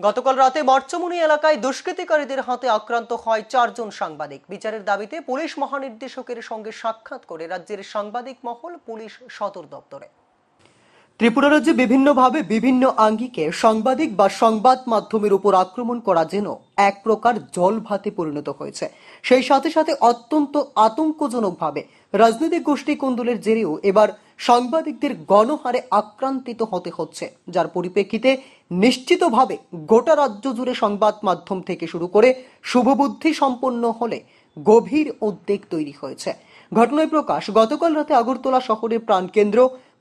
গতকাল রাতে মর্চমুনি এলাকায় দুষ্কৃতিকারীদের হাতে আক্রান্ত হয় চারজন সাংবাদিক। বিচারের দাবিতে পুলিশ মহানির্দেশকের সঙ্গে সাক্ষাৎ করে রাজ্যের সাংবাদিক মহল পুলিশ সদর দপ্তরে। ত্রিপুরা রাজ্যে বিভিন্নভাবে বিভিন্ন আঙ্গিকে সাংবাদিক বা সংবাদ মাধ্যমের উপর আক্রমণ করা যেন এক প্রকার জল ভাতে পরিণত হয়েছে। সেই সাথে সাথে অত্যন্ত আতঙ্কজনকভাবে রাজনৈতিক গোষ্ঠী কুন্দলের জেরেও এবার সাংবাদিকদের গণহারে আক্রান্তিত হতে হচ্ছে, যার পরিপ্রেক্ষিতে নিশ্চিতভাবে গোটা রাজ্য জুড়ে সংবাদ মাধ্যম থেকে শুরু করে শুভবুদ্ধি সম্পন্ন হলে গভীর উদ্বেগ তৈরি হয়েছে। ঘটনায় প্রকাশ, গতকাল রাতে আগরতলা শহরের প্রাণকেন্দ্র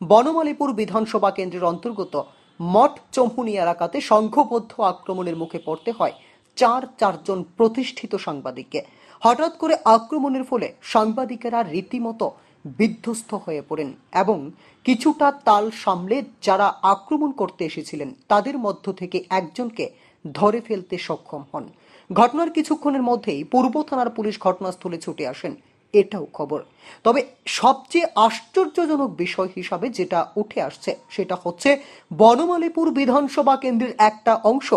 বনমালীপুর বিধানসভা কেন্দ্রের অন্তর্গত মঠ চমহুনি এলাকাতে সংঘবদ্ধ আক্রমণের মুখে পড়তে হয় চার চারজন প্রতিষ্ঠিত সাংবাদিককে। হঠাৎ করে আক্রমণের ফলে সাংবাদিকেরা রীতিমতো বিধ্বস্ত হয়ে পড়েন এবং কিছুটা তাল সামলে যারা আক্রমণ করতে এসেছিলেন, তাদের মধ্য থেকে একজনকে ধরে ফেলতে সক্ষম হন। ঘটনার কিছুক্ষণের মধ্যেই পূর্ব থানার পুলিশ ঘটনাস্থলে ছুটে আসেন, এটাও খবর। তবে সবচেয়ে আশ্চর্যজনক বিষয় হিসাবে যেটা উঠে আসছে, সেটা হচ্ছে বনমালীপুর বিধানসভা কেন্দ্রের একটা অংশ,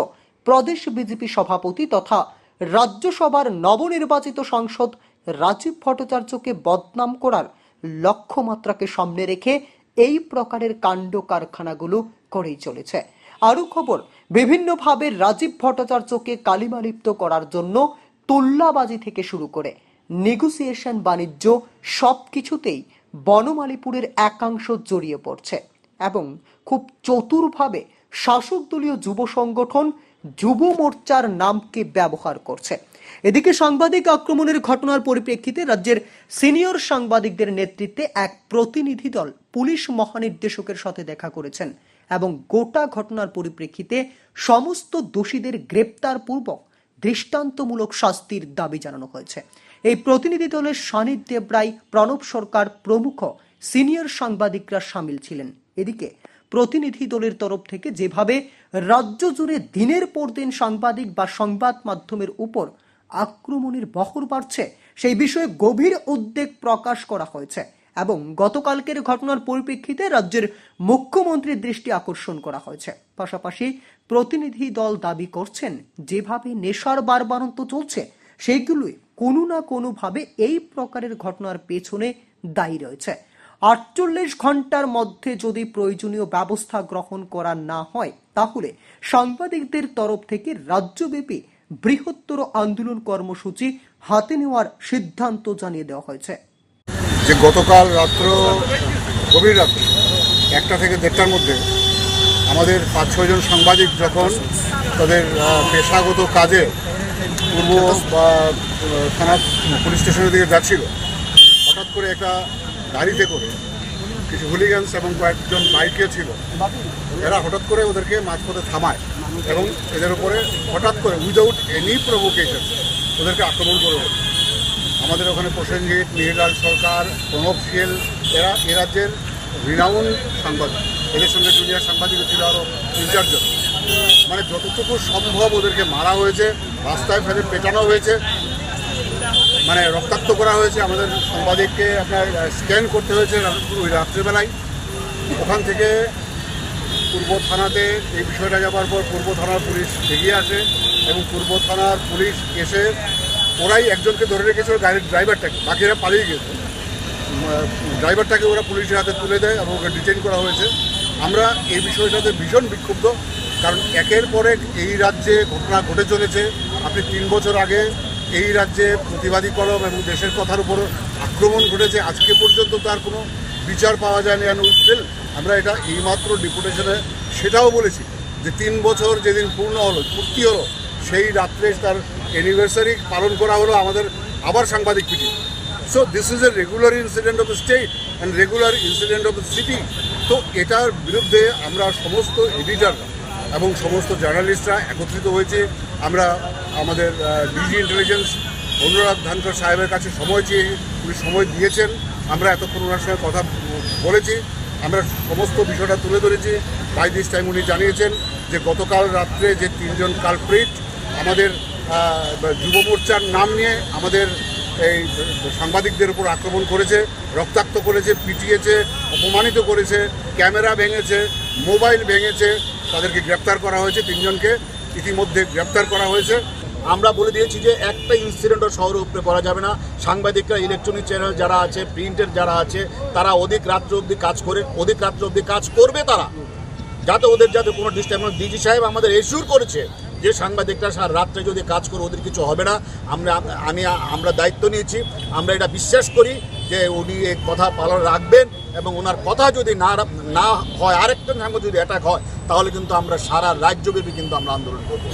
প্রদেশ বিজেপি সভাপতি তথা রাজ্যসভার নবনির্বাচিত সাংসদ রাজীব ভট্টাচার্যকে বদনাম করার লক্ষ্যমাত্রাকে সামনে রেখে এই প্রকারের কাণ্ড কারখানাগুলো করেই চলেছে। আরও খবর, বিভিন্নভাবে রাজীব ভট্টাচার্যকে কালিমালিপ্ত করার জন্য তুল্লাবাজি থেকে শুরু করে নেগোসিয়েশন বাণিজ্য সব কিছুতেই বনমালীপুরের একাংশ জড়িয়ে পড়ছে এবং খুব চতুরভাবে শাসক দলীয় যুব সংগঠন যুব মোর্চার নামকে ব্যবহার করছে। এদিকে সাংবাদিক আক্রমণের ঘটনার পরিপ্রেক্ষিতে রাজ্যের সিনিয়র সাংবাদিকদের নেতৃত্বে এক প্রতিনিধি দল পুলিশ মহানির্দেশকের সাথে দেখা করেছেন এবং গোটা ঘটনার পরিপ্রেক্ষিতে সমস্ত দোষীদের গ্রেপ্তার পূর্বক দৃষ্টান্তমূলক শাস্তির দাবি জানানো হয়েছে। এই প্রতিনিধি দলের সানিদ দেবরায় প্রণব সরকার প্রমুখ সিনিয়র সাংবাদিকরা সামিল ছিলেন। এদিকে প্রতিনিধি দলের তরফ থেকে যেভাবে রাজ্য জুড়ে দিনের পর দিন সাংবাদিক বা সংবাদ মাধ্যমের উপর আক্রমণের বহর বাড়ছে। সেই বিষয়ে গভীর উদ্বেগ প্রকাশ করা হয়েছে এবং গতকালকের ঘটনার পরিপ্রেক্ষিতে রাজ্যের মুখ্যমন্ত্রীর দৃষ্টি আকর্ষণ করা হয়েছে। পাশাপাশি প্রতিনিধি দল দাবি করছেন, যেভাবে নেশার বারবারন্ত চলছে, সেইগুলোই কোনো না কোনোভাবে এই প্রকারের ঘটনার পেছনে দায়ী রয়েছে। আটচল্লিশ ঘণ্টার মধ্যে যদি প্রয়োজনীয় ব্যবস্থা গ্রহণ করা না হয়, তাহলে সাংবাদিকদের তরফ থেকে রাজ্যব্যাপী বৃহত্তর আন্দোলন কর্মসূচি হাতে নেওয়ার সিদ্ধান্ত জানিয়ে দেওয়া হয়েছে। যে গতকাল রাত্র, গভীর রাত্রে, একটা থেকে দেড়টার মধ্যে আমাদের পাঁচ ছয়জন সাংবাদিক যখন তাদের পেশাগত কাজে পূর্ব বা থানা পুলিশ স্টেশনের দিকে যাচ্ছিল, হঠাৎ করে একটা গাড়িতে করে কিছু হুলিগান্স এবং কয়েকজন বাইকে ছিল, এরা হঠাৎ করে ওদেরকে মাঝপথে থামায়। এবং এদের উপরে হঠাৎ করে উইদাউট এনি প্রভোকেশন ওদেরকে আক্রমণ করে ওঠে। আমাদের ওখানে প্রসেনজিৎ মিহিরলাল সরকার, প্রণব শীল এরা এ রাজ্যের রিনাউন সাংবাদিক। এদের সঙ্গে জুনিয়র সাংবাদিক ছিল আরও তিন চারজন। মানে যতটুকু সম্ভব ওদেরকে মারা হয়েছে, রাস্তায় ফেলে পেটানো হয়েছে মানে রক্তাক্ত করা হয়েছে। আমাদের সাংবাদিককে আপনার স্ক্যান করতে হয়েছে ওই রাত্রেবেলায়। ওখান থেকে পূর্ব থানাতে এই বিষয়টা যাওয়ার পর পূর্ব থানার পুলিশ এগিয়ে আসে এবং পূর্ব থানার পুলিশ এসে ওরাই একজনকে ধরে রেখেছিল গাড়ির ড্রাইভারটাকে। বাকিরা পালিয়ে গেছে ড্রাইভারটাকে ওরা পুলিশের হাতে তুলে দেয় এবং ওকে ডিটেইন করা হয়েছে। আমরা এই বিষয়টাতে ভীষণ বিক্ষুব্ধ, কারণ একের পর এই রাজ্যে ঘটনা ঘটে চলেছে। আপনি তিন বছর আগে এই রাজ্যে প্রতিবাদী কলম এবং দেশের কথার উপর আক্রমণ ঘটেছে, আজকে পর্যন্ত তার কোনো বিচার পাওয়া যায়নি অ্যান্ড স্টিল আমরা এটা এইমাত্র ডিপুটেশনে সেটাও বলেছি যে তিন বছর যেদিন পূর্ণ হলো, পূর্তি হলো, সেই রাত্রে তার অ্যানিভার্সারি পালন করা হলো আমাদের আবার সাংবাদিক PT so this is a regular incident of the state and regular incident of the city তো এটার বিরুদ্ধে আমরা সমস্ত এডিটাররা এবং সমস্ত জার্নালিস্টরা একত্রিত হয়েছে। আমরা আমাদের ডিজি ইন্টেলিজেন্স অনুরাগ ধানকর সাহেবের কাছে সময় চেয়ে, উনি সময় দিয়েছেন। আমরা এতক্ষণ ওনার সঙ্গে কথা বলেছি। আমরা সমস্ত বিষয়টা তুলে ধরেছি। বাই দিস টাইম উনি জানিয়েছেন যে গতকাল রাত্রে যে তিনজন কালপ্রিট আমাদের যুব মোর্চার নাম নিয়ে আমাদের এই সাংবাদিকদের উপর আক্রমণ করেছে, রক্তাক্ত করেছে, পিটিয়েছে, অপমানিত করেছে, ক্যামেরা ভেঙেছে, মোবাইল ভেঙেছে, তাদেরকে গ্রেপ্তার করা হয়েছে তিনজনকে। ইতিমধ্যে গ্রেপ্তার করা হয়েছে। আমরা বলে দিয়েছি যে একটা ইনসিডেন্টও শহরের উপরে করা যাবে না। সাংবাদিকরা ইলেকট্রনিক চ্যানেল যারা আছে প্রিন্টের যারা আছে, তারা অধিক রাত্র অবধি কাজ করে, অধিক রাত্র অবধি কাজ করবে তারা। যাতে ওদের যাতে কোনো ডিস্টার্ব ডিজি সাহেব আমাদের এসিউর করেছে যে সাংবাদিকরা সারা রাত্রে যদি কাজ করে, ওদের কিছু হবে না। আমরা, আমি, আমরা দায়িত্ব নিয়েছি। আমরা এটা বিশ্বাস করি যে উনি এই কথা পালন রাখবেন এবং ওনার কথা যদি না না হয়, আরেকটা সঙ্গে যদি অ্যাটাক হয়, তাহলে কিন্তু আমরা সারা রাজ্যব্যাপী কিন্তু আমরা আন্দোলন করব।